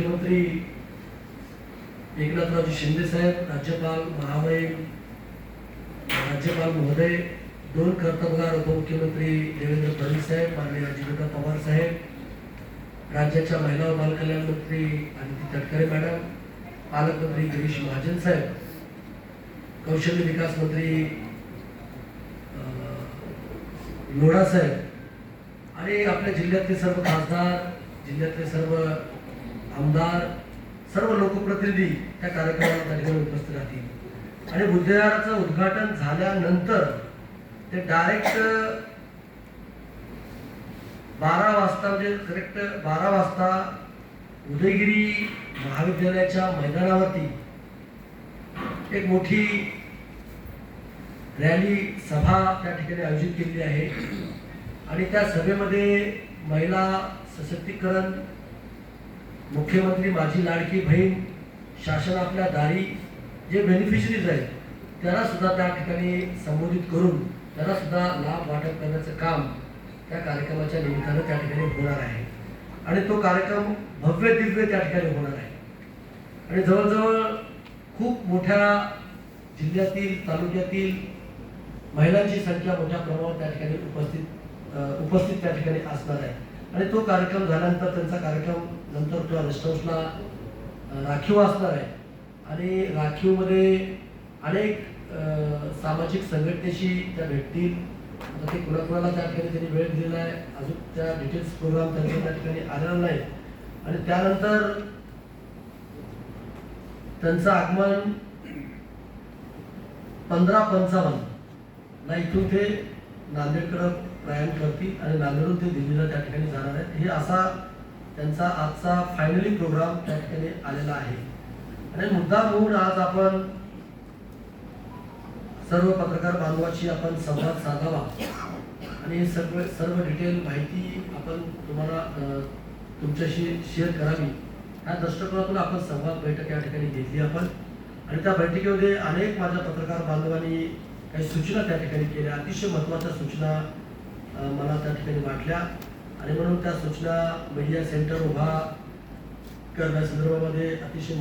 मुख्यमंत्री एकनाथरावजी शिंदे साहेब राज्यपाल महामहिम राज्यपाल महोदय दोन कर्तबगार उपमुख्यमंत्री देवेंद्र फडणवीस साहेब माननीय अजितदादा पवार साहेब राज्याच्या महिला व बालकल्याण मंत्री आदिती तटकरे मॅडम पालकमंत्री गिरीश महाजन साहेब कौशल्य विकास मंत्री लोढा साहेब आणि आपल्या जिल्ह्यातले सर्व खासदार जिल्ह्यातले सर्व आमदार सर्व लोकप्रतिनिधी त्या कार्यक्रमाला त्या ठिकाणी उपस्थित राहतील. आणि बुद्धविहाराचं उद्घाटन झाल्यानंतर ते डायरेक्ट बारा वाजता म्हणजे करेक्ट बारा वाजता उदयगिरी महाविद्यालयाच्या मैदानावरती एक मोठी रॅली सभा त्या ठिकाणी आयोजित केलेली आहे. आणि त्या सभेमध्ये महिला सशक्तीकरण मुख्यमंत्री माझी लाडकी बहीण शासन आपल्या दारी जे बेनिफिशरीज आहेत त्यांना सुद्धा त्या ठिकाणी संबोधित करून त्यांना सुद्धा लाभ वाटप करण्याचं काम त्या कार्यक्रमाच्या निमित्तानं त्या ठिकाणी होणार आहे. आणि तो कार्यक्रम भव्य दिव्य त्या ठिकाणी होणार आहे. आणि जवळजवळ खूप मोठ्या जिल्ह्यातील तालुक्यातील महिलांची संख्या मोठ्या प्रमाणात त्या ठिकाणी उपस्थित उपस्थित त्या ठिकाणी असणार आहे. आणि तो कार्यक्रम झाल्यानंतर त्यांचा कार्यक्रम नंतर तो रेस्ट हाऊसला राखीव असणार आहे. आणि राखीवमध्ये अनेक सामाजिक संघटनेशी त्या भेटतील. आता ते कुणाकुणाला त्या ठिकाणी त्यांनी वेळ दिलेला आहे. अजून त्या डिटेल्स प्रोग्राम त्यांचा त्या ठिकाणी आलेला नाही. आणि त्यानंतर त्यांचं आगमन पंधरा पंचावन्न ना इथून ते नांदेडकडं प्रयाण करतील आणि नांदेडून ते दिल्लीला त्या ठिकाणी जाणार आहेत. हे असा त्यांचा आजचा फायनली प्रोग्राम त्या ठिकाणी आलेला आहे. आणि मुद्दा म्हणून आज आपण सर्व पत्रकार बांधवाशी आपण संवाद साधावा. आणि सर्व सर्व डिटेल माहिती आपण तुम्हाला तुमच्याशी शेअर करावी. ह्या दृष्टिकोनातून आपण संवाद बैठक या ठिकाणी घेतली आपण. आणि त्या बैठकीमध्ये अनेक माझ्या पत्रकार बांधवांनी काही सूचना त्या ठिकाणी केल्या. अतिशय महत्त्वाच्या सूचना मला त्या ठिकाणी वाटल्या. आणि म्हणून त्या सूचना मीडिया सेंटर उभा करण्यासंदर्भामध्ये अतिशय